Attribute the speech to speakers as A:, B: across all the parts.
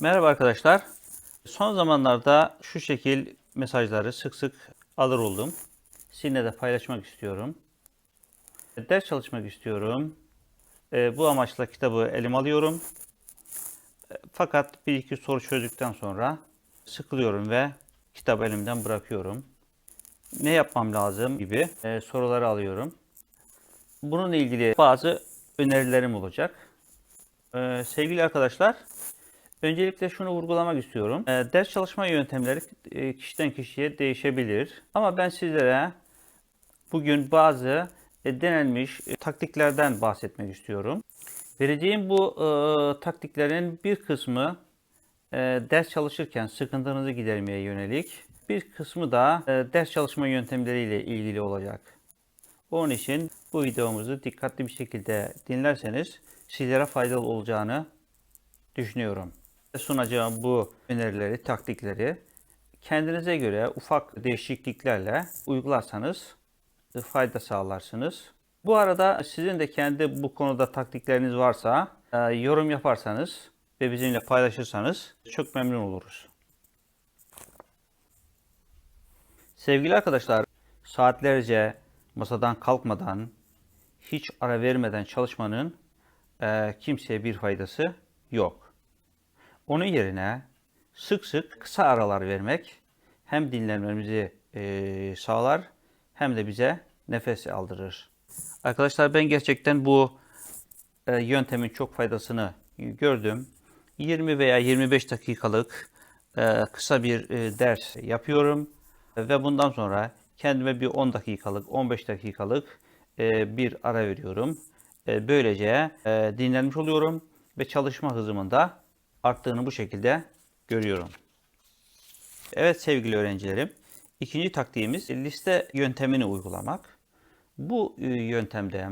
A: Merhaba arkadaşlar. Son zamanlarda şu şekil mesajları sık sık alır oldum. Sizinle de paylaşmak istiyorum. Ders çalışmak istiyorum. E, bu amaçla kitabı elime alıyorum. E, Fakat bir iki soru çözdükten sonra sıkılıyorum ve kitabı elimden bırakıyorum. Ne yapmam lazım gibi e, soruları alıyorum. Bununla ilgili bazı önerilerim olacak. Sevgili arkadaşlar, öncelikle şunu vurgulamak istiyorum. Ee, ders çalışma yöntemleri e, kişiden kişiye değişebilir. Ama ben sizlere bugün bazı e, denenmiş e, taktiklerden bahsetmek istiyorum. Vereceğim bu e, taktiklerin bir kısmı e, ders çalışırken sıkıntınızı gidermeye yönelik, bir kısmı da e, ders çalışma yöntemleriyle ilgili olacak. Onun için bu videomuzu dikkatli bir şekilde dinlerseniz sizlere faydalı olacağını düşünüyorum. Sunacağım bu önerileri, taktikleri kendinize göre ufak değişikliklerle uygularsanız fayda sağlarsınız. Bu arada sizin de kendi bu konuda taktikleriniz varsa e, yorum yaparsanız ve bizimle paylaşırsanız çok memnun oluruz. Sevgili arkadaşlar, saatlerce masadan kalkmadan, hiç ara vermeden çalışmanın e, kimseye bir faydası yok. Onun yerine sık sık kısa aralar vermek hem dinlenmemizi e, sağlar hem de bize nefes aldırır. Arkadaşlar ben gerçekten bu e, yöntemin çok faydasını gördüm. 20 veya 25 dakikalık e, kısa bir ders yapıyorum ve bundan sonra kendime bir 10 dakikalık, 15 dakikalık bir ara veriyorum. Böylece dinlenmiş oluyorum ve çalışma hızımın da arttığını bu şekilde görüyorum. Evet sevgili öğrencilerim, ikinci taktiğimiz liste yöntemini uygulamak. Bu e, yöntemde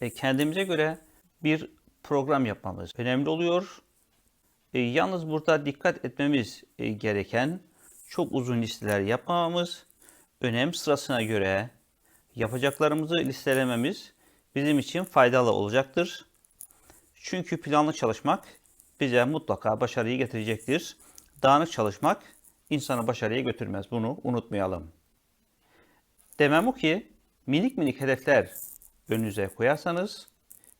A: e, kendimize göre bir program yapmamız önemli oluyor. E, Yalnız burada dikkat etmemiz gereken çok uzun listeler yapmamamız, önem sırasına göre yapacaklarımızı listelememiz bizim için faydalı olacaktır. Çünkü planlı çalışmak bize mutlaka başarıyı getirecektir. Dağınık çalışmak insanı başarıya götürmez. Bunu unutmayalım. Demem o ki minik minik hedefler önünüze koyarsanız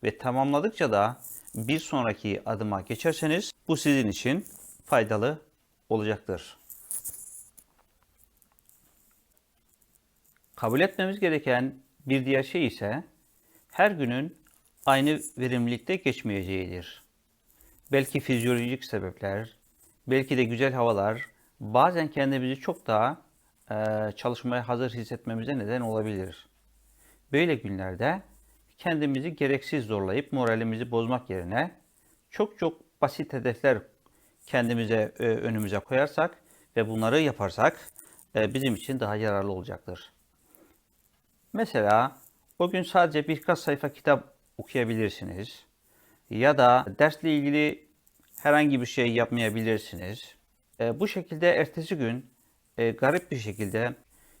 A: ve tamamladıkça da bir sonraki adıma geçerseniz bu sizin için faydalı olacaktır. Kabul etmemiz gereken bir diğer şey ise her günün aynı verimlilikte geçmeyeceğidir. Belki fizyolojik sebepler, belki de güzel havalar bazen kendimizi çok daha e, çalışmaya hazır hissetmemize neden olabilir. Böyle günlerde kendimizi gereksiz zorlayıp moralimizi bozmak yerine çok çok basit hedefler kendimize e, önümüze koyarsak ve bunları yaparsak e, bizim için daha yararlı olacaktır. Mesela o gün sadece birkaç sayfa kitap okuyabilirsiniz. Ya da dersle ilgili herhangi bir şey yapmayabilirsiniz. E, bu şekilde ertesi gün e, garip bir şekilde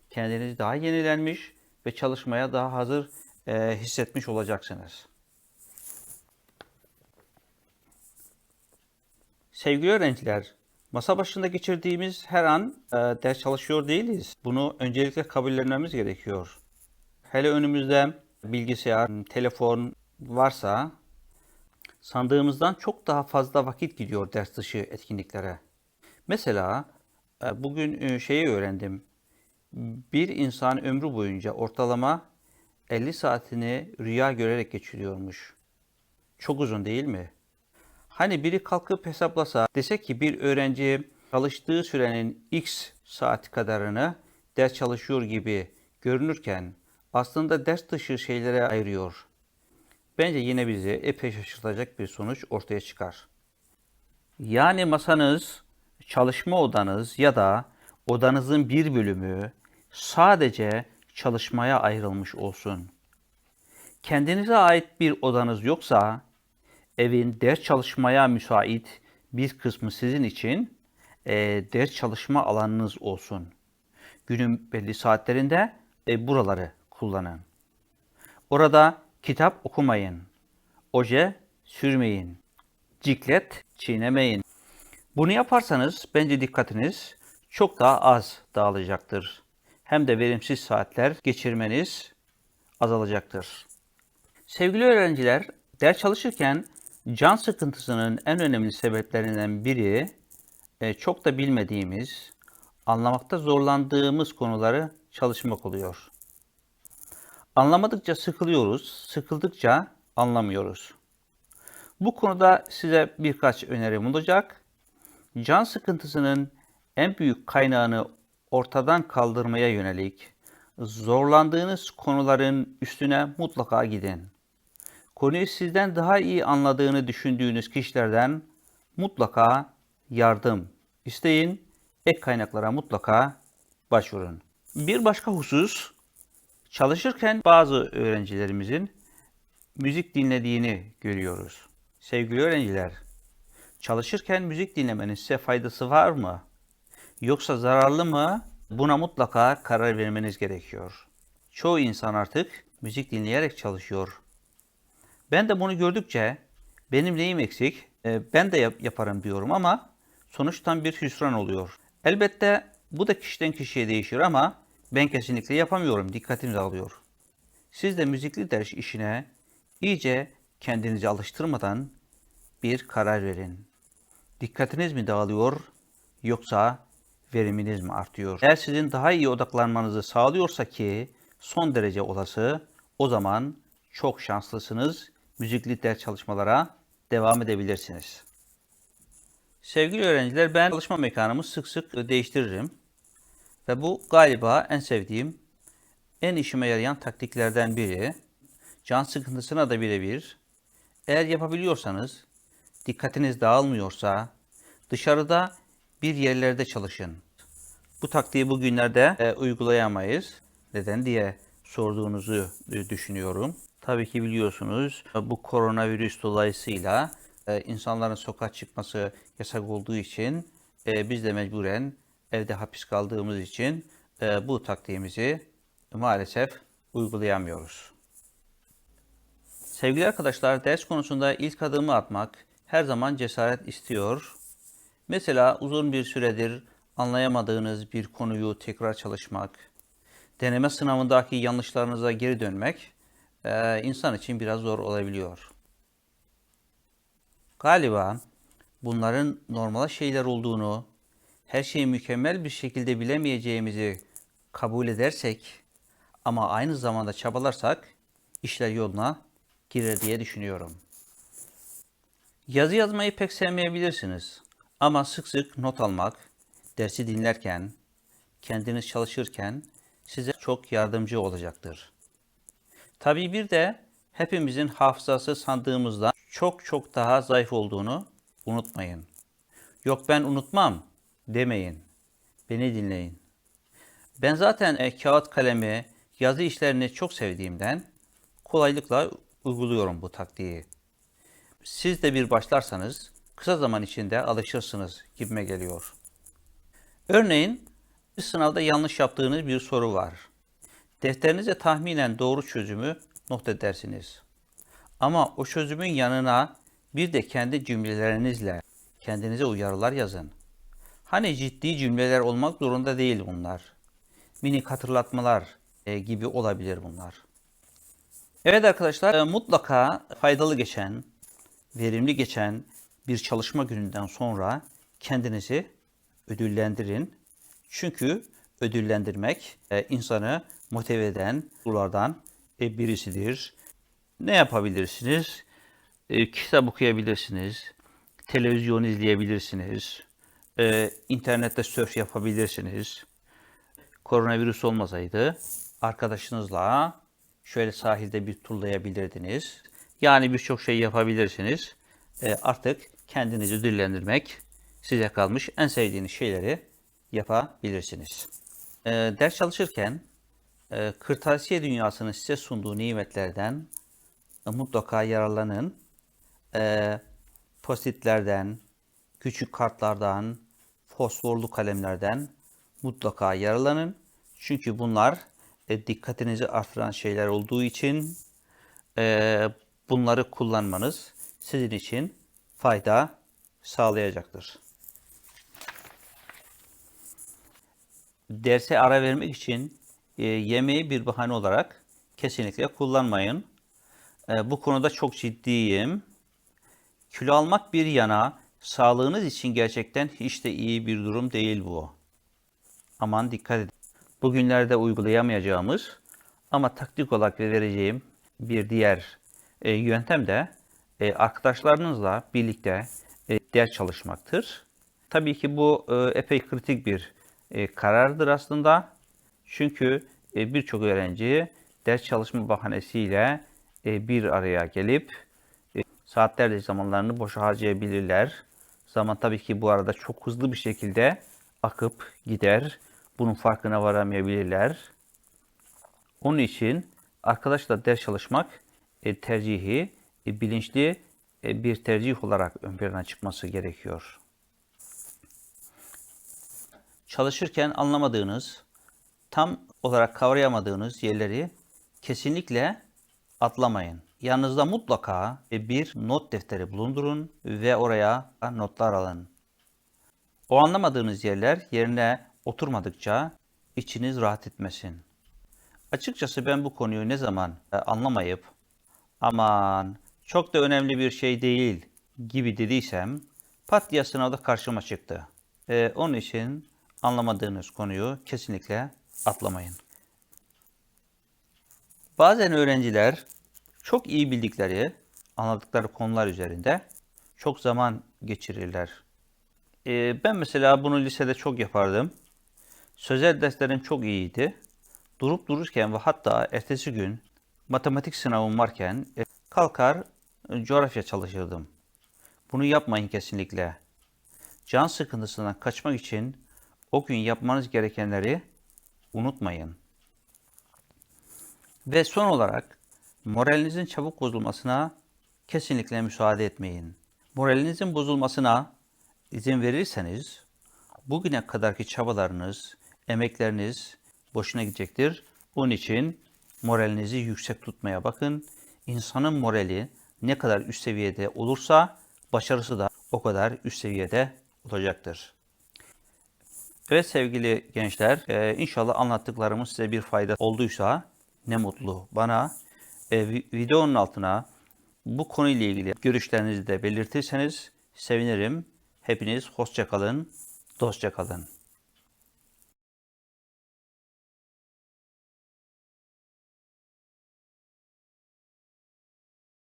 A: kendinizi daha yenilenmiş ve çalışmaya daha hazır e, hissetmiş olacaksınız. Sevgili öğrenciler, masa başında geçirdiğimiz her an e, ders çalışıyor değiliz. Bunu öncelikle kabullenmemiz gerekiyor. Hele önümüzde bilgisayar, telefon varsa sandığımızdan çok daha fazla vakit gidiyor ders dışı etkinliklere. Mesela e, bugün e, şeyi öğrendim. Bir insan ömrü boyunca ortalama 50 saatini rüya görerek geçiriyormuş. Çok uzun değil mi? Hani biri kalkıp hesaplasa dese ki bir öğrenci çalıştığı sürenin x saat kadarını ders çalışıyor gibi görünürken aslında ders dışı şeylere ayırıyor. Bence yine bizi epey şaşırtacak bir sonuç ortaya çıkar. Yani masanız, çalışma odanız ya da odanızın bir bölümü sadece çalışmaya ayrılmış olsun. Kendinize ait bir odanız yoksa evin ders çalışmaya müsait bir kısmı sizin için e, ders çalışma alanınız olsun. Günün belli saatlerinde e, buraları kullanın. Orada kitap okumayın, oje sürmeyin, ciklet çiğnemeyin. Bunu yaparsanız bence dikkatiniz çok daha az dağılacaktır. Hem de verimsiz saatler geçirmeniz azalacaktır. Sevgili öğrenciler, ders çalışırken can sıkıntısının en önemli sebeplerinden biri e, çok da bilmediğimiz, anlamakta zorlandığımız konuları çalışmak oluyor. Anlamadıkça sıkılıyoruz, sıkıldıkça anlamıyoruz. Bu konuda size birkaç önerim olacak. Can sıkıntısının en büyük kaynağını ortadan kaldırmaya yönelik zorlandığınız konuların üstüne mutlaka gidin. Konuyu sizden daha iyi anladığını düşündüğünüz kişilerden mutlaka yardım isteyin. Ek kaynaklara mutlaka başvurun. Bir başka husus, çalışırken bazı öğrencilerimizin müzik dinlediğini görüyoruz. Sevgili öğrenciler, çalışırken müzik dinlemenin size faydası var mı? Yoksa zararlı mı? Buna mutlaka karar vermeniz gerekiyor. Çoğu insan artık müzik dinleyerek çalışıyor. Ben de bunu gördükçe benim neyim eksik, e, ben de yap- yaparım diyorum ama sonuçtan bir hüsran oluyor. Elbette bu da kişiden kişiye değişir ama ben kesinlikle yapamıyorum, dikkatim dağılıyor. Siz de müzikli ders işine iyice kendinizi alıştırmadan bir karar verin. Dikkatiniz mi dağılıyor yoksa veriminiz mi artıyor? Eğer sizin daha iyi odaklanmanızı sağlıyorsa ki son derece olası, o zaman çok şanslısınız. Müzikli ders çalışmalara devam edebilirsiniz. Sevgili öğrenciler ben çalışma mekanımı sık sık değiştiririm. Ve bu galiba en sevdiğim, en işime yarayan taktiklerden biri. Can sıkıntısına da birebir. Eğer yapabiliyorsanız, dikkatiniz dağılmıyorsa dışarıda bir yerlerde çalışın. Bu taktiği bugünlerde e, uygulayamayız. Neden diye sorduğunuzu e, düşünüyorum. Tabii ki biliyorsunuz e, bu koronavirüs dolayısıyla e, insanların sokağa çıkması yasak olduğu için e, biz de mecburen evde hapis kaldığımız için e, bu taktiğimizi maalesef uygulayamıyoruz. Sevgili arkadaşlar, ders konusunda ilk adımı atmak her zaman cesaret istiyor. Mesela uzun bir süredir anlayamadığınız bir konuyu tekrar çalışmak, deneme sınavındaki yanlışlarınıza geri dönmek e, insan için biraz zor olabiliyor. Galiba bunların normal şeyler olduğunu, her şeyi mükemmel bir şekilde bilemeyeceğimizi kabul edersek ama aynı zamanda çabalarsak işler yoluna girer diye düşünüyorum. Yazı yazmayı pek sevmeyebilirsiniz ama sık sık not almak, dersi dinlerken, kendiniz çalışırken size çok yardımcı olacaktır. Tabii bir de hepimizin hafızası sandığımızdan çok çok daha zayıf olduğunu unutmayın. Yok ben unutmam demeyin. Beni dinleyin. Ben zaten e, kağıt kalemi, yazı işlerini çok sevdiğimden kolaylıkla uyguluyorum bu taktiği. Siz de bir başlarsanız kısa zaman içinde alışırsınız gibime geliyor. Örneğin bir sınavda yanlış yaptığınız bir soru var. Defterinize tahminen doğru çözümü not edersiniz. Ama o çözümün yanına bir de kendi cümlelerinizle kendinize uyarılar yazın. Hani ciddi cümleler olmak zorunda değil bunlar. Minik hatırlatmalar e, gibi olabilir bunlar. Evet arkadaşlar e, mutlaka faydalı geçen, verimli geçen bir çalışma gününden sonra kendinizi ödüllendirin. Çünkü ödüllendirmek e, insanı motive eden unsurlardan e, birisidir. Ne yapabilirsiniz? Kitap okuyabilirsiniz, televizyon izleyebilirsiniz, e, internette surf yapabilirsiniz. Koronavirüs olmasaydı arkadaşınızla şöyle sahilde bir turlayabilirdiniz. Yani birçok şey yapabilirsiniz. E, artık kendinizi ödüllendirmek size kalmış en sevdiğiniz şeyleri yapabilirsiniz. E, ders çalışırken e, kırtasiye dünyasının size sunduğu nimetlerden e, mutlaka yararlanın. E, postitlerden, küçük kartlardan, fosforlu kalemlerden mutlaka yaralanın. Çünkü bunlar e, dikkatinizi artıran şeyler olduğu için e, bunları kullanmanız sizin için fayda sağlayacaktır. Derse ara vermek için e, yemeği bir bahane olarak kesinlikle kullanmayın. E, bu konuda çok ciddiyim. Kilo almak bir yana sağlığınız için gerçekten hiç de iyi bir durum değil bu. Aman dikkat edin. Bugünlerde uygulayamayacağımız ama taktik olarak vereceğim bir diğer e, yöntem de e, arkadaşlarınızla birlikte e, ders çalışmaktır. Tabii ki bu e, epey kritik bir e, karardır aslında. Çünkü e, birçok öğrenci ders çalışma bahanesiyle e, bir araya gelip e, saatlerce zamanlarını boşa harcayabilirler. Zaman tabii ki bu arada çok hızlı bir şekilde akıp gider. Bunun farkına varamayabilirler. Onun için arkadaşla ders çalışmak e, tercihi e, bilinçli e, bir tercih olarak ön plana çıkması gerekiyor. Çalışırken anlamadığınız, tam olarak kavrayamadığınız yerleri kesinlikle atlamayın. Yanınızda mutlaka bir not defteri bulundurun ve oraya notlar alın. O anlamadığınız yerler yerine oturmadıkça içiniz rahat etmesin. Açıkçası ben bu konuyu ne zaman e, anlamayıp aman çok da önemli bir şey değil gibi dediysem pat diye sınavda karşıma çıktı. E, onun için anlamadığınız konuyu kesinlikle atlamayın. Bazen öğrenciler çok iyi bildikleri, anladıkları konular üzerinde çok zaman geçirirler. E, ben mesela bunu lisede çok yapardım. Sözel derslerim çok iyiydi. Durup dururken ve hatta ertesi gün matematik sınavım varken e, kalkar e, coğrafya çalışırdım. Bunu yapmayın kesinlikle. Can sıkıntısından kaçmak için o gün yapmanız gerekenleri unutmayın. Ve son olarak moralinizin çabuk bozulmasına kesinlikle müsaade etmeyin. Moralinizin bozulmasına izin verirseniz bugüne kadarki çabalarınız, emekleriniz boşuna gidecektir. Bunun için moralinizi yüksek tutmaya bakın. İnsanın morali ne kadar üst seviyede olursa başarısı da o kadar üst seviyede olacaktır. Evet sevgili gençler, e, inşallah anlattıklarımız size bir fayda olduysa ne mutlu bana. E, videonun altına bu konuyla ilgili görüşlerinizi de belirtirseniz sevinirim. Hepiniz hoşça kalın, dostça kalın.